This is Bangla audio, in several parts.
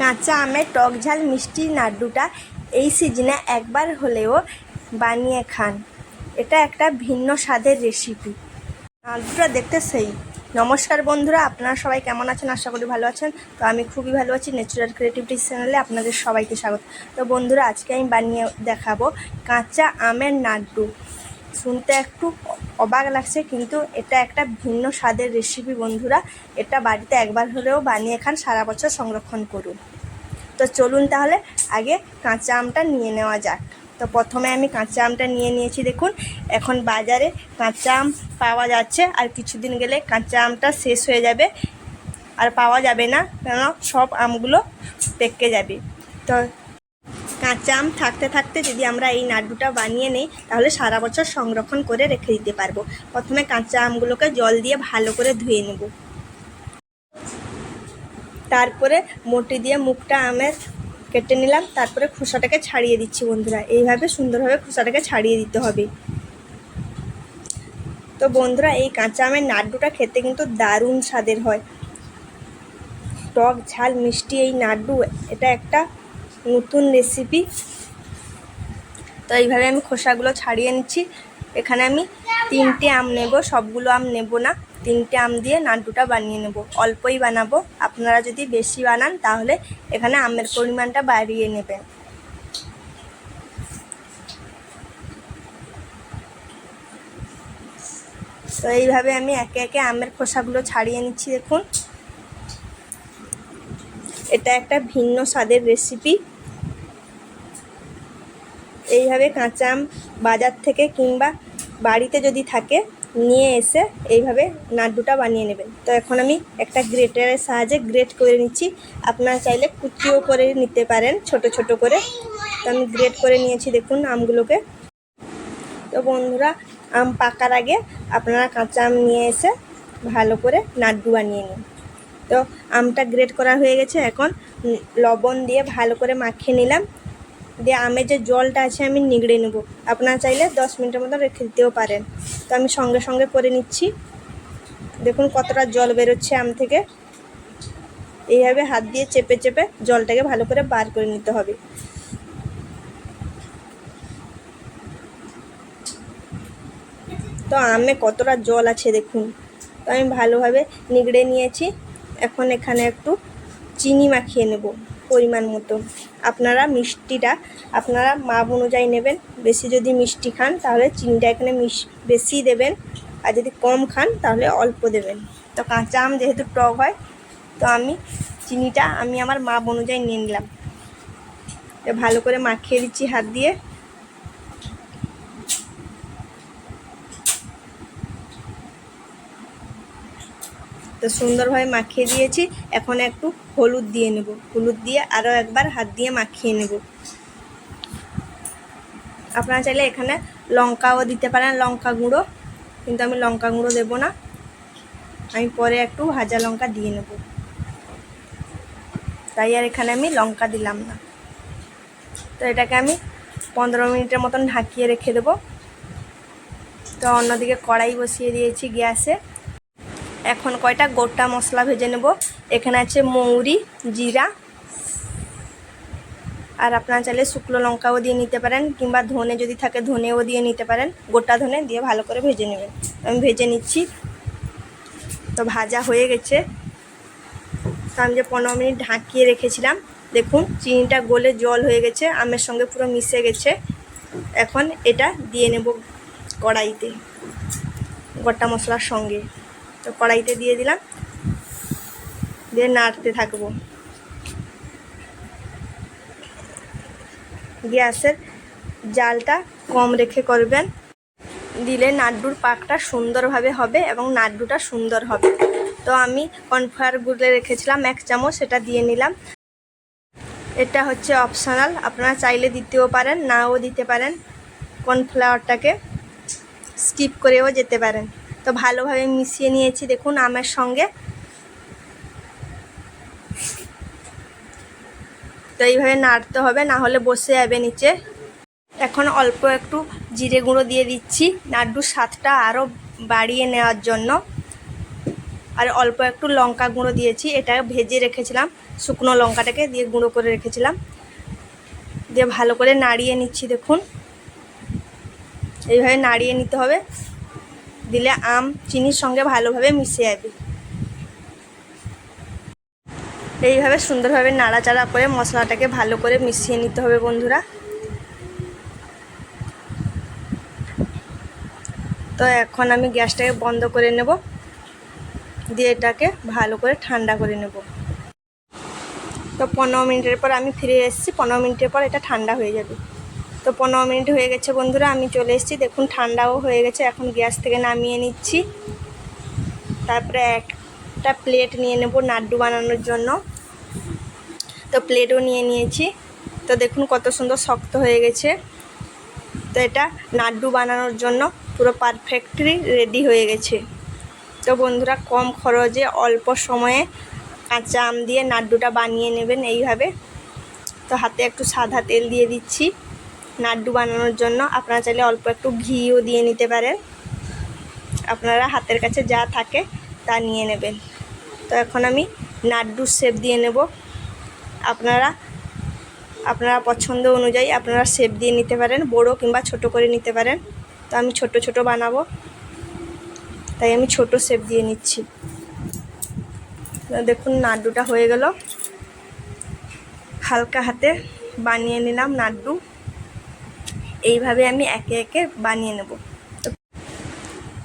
কাঁচা আমের টক ঝাল, মিষ্টি নাড়ুটা এই সিজনে একবার হলেও বানিয়ে খান। এটা একটা ভিন্ন স্বাদের রেসিপি নাড়ুটা দেখতে সেই। নমস্কার বন্ধুরা, আপনারা সবাই কেমন আছেন? আশা করি ভালো আছেন। তো আমি খুবই ভালো আছি ন্যাচুরাল ক্রিয়েটিভিটি চ্যানেলে আপনাদের সবাইকে স্বাগত। তো বন্ধুরা, আজকে আমি বানিয়ে দেখাবো কাঁচা আমের নাড়ু শুনতে একটু অবাক লাগছে, কিন্তু এটা একটা ভিন্ন স্বাদের রেসিপি বন্ধুরা। এটা বাড়িতে একবার হলেও বানিয়ে খান, সারা বছর সংরক্ষণ করুন। তো চলুন তাহলে আগে কাঁচা আমটা নিয়ে নেওয়া যাক। তো প্রথমে আমি কাঁচা আমটা নিয়ে নিয়েছি, দেখুন। এখন বাজারে কাঁচা আম পাওয়া যাচ্ছে, আর কিছুদিন গেলে কাঁচা আমটা শেষ হয়ে যাবে। আর পাওয়া যাবে না কেন সব আমগুলো পেকে যাবে। তো কাঁচা আম থাকতে থাকতে যদি আমরা এই নাড়ুটা বানিয়ে নিই, তাহলে সারা বছর সংরক্ষণ করে রেখে দিতে পারব। প্রথমে কাঁচা আমগুলোকে জল দিয়ে ভালো করে ধুয়ে নেব। তারপরে মটি দিয়ে মুখটা আমের কেটে নিলাম, তারপরে খোসাটাকে ছাড়িয়ে দিচ্ছি বন্ধুরা। এইভাবে সুন্দরভাবে খোসাটাকে ছাড়িয়ে দিতে হবে। তো বন্ধুরা, এই কাঁচা আমের নাড়ুটা খেতে কিন্তু দারুণ স্বাদের হয়। টক ঝাল, মিষ্টি এই নাড়ু এটা একটা নতুন রেসিপি তো এইভাবে আমি খোসাগুলো ছাড়িয়ে নিচ্ছি। এখানে আমি তিনটে আম নেব, সবগুলো আম নেব না। তিনটে আম দিয়ে নাড়ুটা বানিয়ে নেব। অল্পই বানাবো। আপনারা যদি বেশি বানান, তাহলে এখানে আমের পরিমাণটা বাড়িয়ে নেবেন। তো এইভাবে আমি একে একে আমের খোসাগুলো ছাড়িয়ে নিচ্ছি, দেখুন। এটা একটা ভিন্ন স্বাদের রেসিপি এইভাবে কাঁচা আম বাজার থেকে কিংবা বাড়িতে যদি থাকে, নিয়ে এসে এইভাবে নাড্ডুটা বানিয়ে নেবেন। তো এখন আমি একটা গ্রেটারের সাহায্যে গ্রেট করে নিচ্ছি। আপনারা চাইলে কুচিও করে নিতে পারেন, ছোট ছোট করে। তো আমি গ্রেট করে নিয়েছি দেখুন আমগুলোকে। তো বন্ধুরা, আম পাকার আগে আপনারা কাঁচা আম নিয়ে এসে ভালো করে নাড্ডু বানিয়ে নিন। তো আমটা গ্রেট করা হয়ে গেছে। এখন লবণ দিয়ে ভালো করে মাখিয়ে নিলাম। দিয়ে আমের যে জলটা আছে আমি নিগড়ে নেব। আপনারা চাইলে দশ মিনিটের মতো রেখে দিতেও পারেন। তো আমি সঙ্গে সঙ্গে করে নিচ্ছি। দেখুন কতটা জল বেরোচ্ছে আম থেকে। এইভাবে হাত দিয়ে চেপে চেপে জলটাকে ভালো করে বার করে নিতে হবে। তো আমে কতটা জল আছে দেখুন। তো আমি ভালোভাবে নিগড়ে নিয়েছি। এখন এখানে একটু চিনি মাখিয়ে নেব। পরিমাণ মতো। আপনারা মিষ্টিটা, আপনারা মাপ অনুযায়ী নেবেন। বেশি যদি মিষ্টি খান, তাহলে চিনিটা এখানে মিশ, বেশি দেবেন। আর যদি কম খান, তাহলে অল্প দেবেন। তো কাঁচা আম যেহেতু টক হয়, তো আমি চিনিটা, আমি আমার মাপ অনুযায়ী নিয়ে নিলাম। ভালো করে মাখিয়ে দিচ্ছি হাত দিয়ে। তো সুন্দরভাবে মাখিয়ে দিয়েছি। এখন একটু হলুদ দিয়ে নেব। হলুদ দিয়ে আরও একবার হাত দিয়ে মাখিয়ে নেব। আপনারা চাইলে এখানে লঙ্কাও দিতে পারেন, লঙ্কা গুঁড়ো। কিন্তু আমি লঙ্কা গুঁড়ো দেবো না। আমি পরে একটু ভাজা লঙ্কা দিয়ে নেব। তাই আর এখানে আমি লঙ্কা দিলাম না। তো এটাকে আমি পনেরো মিনিটের মতন ঢাকিয়ে রেখে দেবো। তো অন্যদিকে কড়াই বসিয়ে দিয়েছি গ্যাসে। এখন কয়টা? গোটা মশলা ভেজে নেব। এখানে আছে মৌরি, জিরা, আর আপনারা চাইলে শুকনো লঙ্কাও দিয়ে নিতে পারেন, কিংবা ধনে যদি থাকে ধনেও দিয়ে নিতে পারেন। গোটা ধনে দিয়ে ভালো করে ভেজে নেবেন। আমি ভেজে নিচ্ছি। তো ভাজা হয়ে গেছে। তো আমি যে পনেরো মিনিট ঢাকিয়ে রেখেছিলাম, দেখুন চিনিটা গলে জল হয়ে গেছে, আমের সঙ্গে পুরো মিশে গেছে। এখন এটা দিয়ে নেব কড়াইতে, গোটা মশলার সঙ্গে। তো কড়াইতে দিয়ে দিলাম। দিয়ে নাড়তে থাকব। গ্যাসের জালটা কম রেখে করবেন। দিলে নাড্ডুর পাকটা সুন্দরভাবে হবে এবং নাড্ডুটা সুন্দর হবে। তো আমি কর্নফ্লাওয়ার গুলে রেখেছিলাম, এক চামচ সেটা দিয়ে নিলাম। এটা হচ্ছে অপশনাল, আপনারা চাইলে দিতেও পারেন, নাও দিতে পারেন। কর্নফ্লাওয়ারটাকে স্কিপ করেও যেতে পারেন। তো ভালোভাবে মিশিয়ে নিয়েছি, দেখুন আমের সঙ্গে। তো এইভাবে নাড়তে হবে, না হলে বসে যাবে নিচে। এখন অল্প একটু জিরে গুঁড়ো দিয়ে দিচ্ছি নাড়ুর স্বাদটা আরও বাড়িয়ে নেওয়ার জন্য। আর অল্প একটু লঙ্কা গুঁড়ো দিয়েছি, এটা ভেজে রেখেছিলাম, শুকনো লঙ্কাটাকে দিয়ে গুঁড়ো করে রেখেছিলাম। দিয়ে ভালো করে নাড়িয়ে নিচ্ছি, দেখুন। এইভাবে নাড়িয়ে নিতে হবে। দিলে আম চিনির সঙ্গে ভালোভাবে মিশে যাবে এইভাবে সুন্দরভাবে নাড়াচাড়া করে মশলাটাকে ভালো করে মিশিয়ে নিতে হবে বন্ধুরা। তো এখন আমি গ্যাসটাকে বন্ধ করে নেব, দিয়ে এটাকে ভালো করে ঠান্ডা করে নেব। তো পনেরো মিনিটের পর আমি ফিরে এসেছি, পনেরো মিনিটের পর এটা ঠান্ডা হয়ে যাবে। তো পনেরো মিনিট হয়ে গেছে বন্ধুরা, আমি চলে এসেছি। দেখুন, ঠান্ডাও হয়ে গেছে, এখন গ্যাস থেকে নামিয়ে নিচ্ছি। তারপরে একটা প্লেট নিয়ে নেব নাড্ডু বানানোর জন্য। তো প্লেটও নিয়ে নিয়েছি। তো দেখুন, কত সুন্দর শক্ত হয়ে গেছে। তো এটা নাড্ডু বানানোর জন্য পুরো পারফেক্টলি রেডি হয়ে গেছে। তো বন্ধুরা, কম খরচে, অল্প সময়ে কাঁচা আম দিয়ে নাড্ডুটা বানিয়ে নেবেন এইভাবে। তো হাতে একটু সাদা তেল দিয়ে দিচ্ছি। নাড্ডু বানানোর জন্য। আপনারা চাইলে অল্প একটু ঘিও দিয়ে নিতে পারেন। আপনারা হাতের কাছে যা থাকে তা নিয়ে নেবেন। তো এখন আমি নাড্ডুর শেপ দিয়ে নেব। আপনারা আপনারা পছন্দ অনুযায়ী আপনারা শেপ দিয়ে নিতে পারেন, বড় কিংবা ছোট করে নিতে পারেন। তো আমি ছোট ছোট বানাবো। তাই আমি ছোট শেপ দিয়ে নিচ্ছি। দেখুন নাড্ডুটা হয়ে গেল। হালকা হাতে বানিয়ে নিলাম নাড্ডু। এইভাবে আমি একে একে বানিয়ে নেব।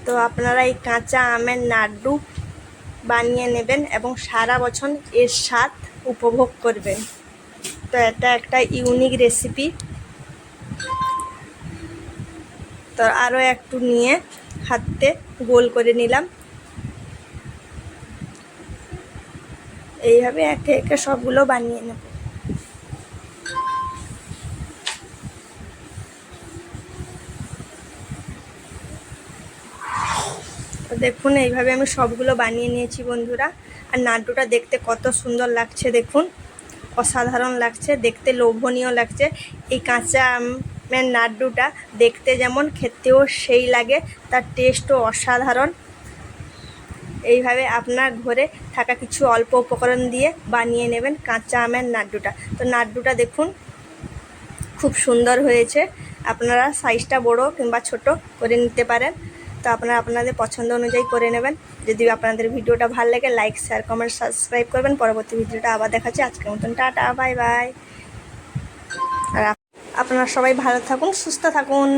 তো আপনারা এই কাঁচা আমের নাড্ডু বানিয়ে নেবেন এবং সারা বছর এর স্বাদ উপভোগ করবেন। তো এটা একটা ইউনিক রেসিপি। তো আরও একটু নিয়ে হাতে গোল করে নিলাম। এইভাবে একে একে সবগুলো বানিয়ে নেব। তো দেখুন, এইভাবে আমি সবগুলো বানিয়ে নিয়েছি বন্ধুরা। আর নাড্ডুটা দেখতে কত সুন্দর লাগছে, দেখুন। অসাধারণ লাগছে, দেখতে লোভনীয় লাগছে। এই কাঁচা আমের নাড্ডুটা দেখতে যেমন খেতেও সেই লাগে, তার টেস্টও অসাধারণ। এইভাবে আপনার ঘরে থাকা কিছু অল্প উপকরণ দিয়ে বানিয়ে নেবেন কাঁচা আমের নাড্ডুটা। তো নাড্ডুটা দেখুন, খুব সুন্দর হয়েছে। আপনারা সাইজটা বড় কিংবা ছোট করে নিতে পারেন। তো আপনারা আপনাদের পছন্দ অনুযায়ী করে নেবেন। যদি আপনাদের ভিডিওটা ভালো লাগে লাইক শেয়ার কমেন্ট সাবস্ক্রাইব করবেন। পরবর্তী ভিডিওটা আবার দেখাচ্ছি। আজকের মতন টাটা বাই বাই আর আপনারা সবাই ভালো থাকুন, সুস্থ থাকুন।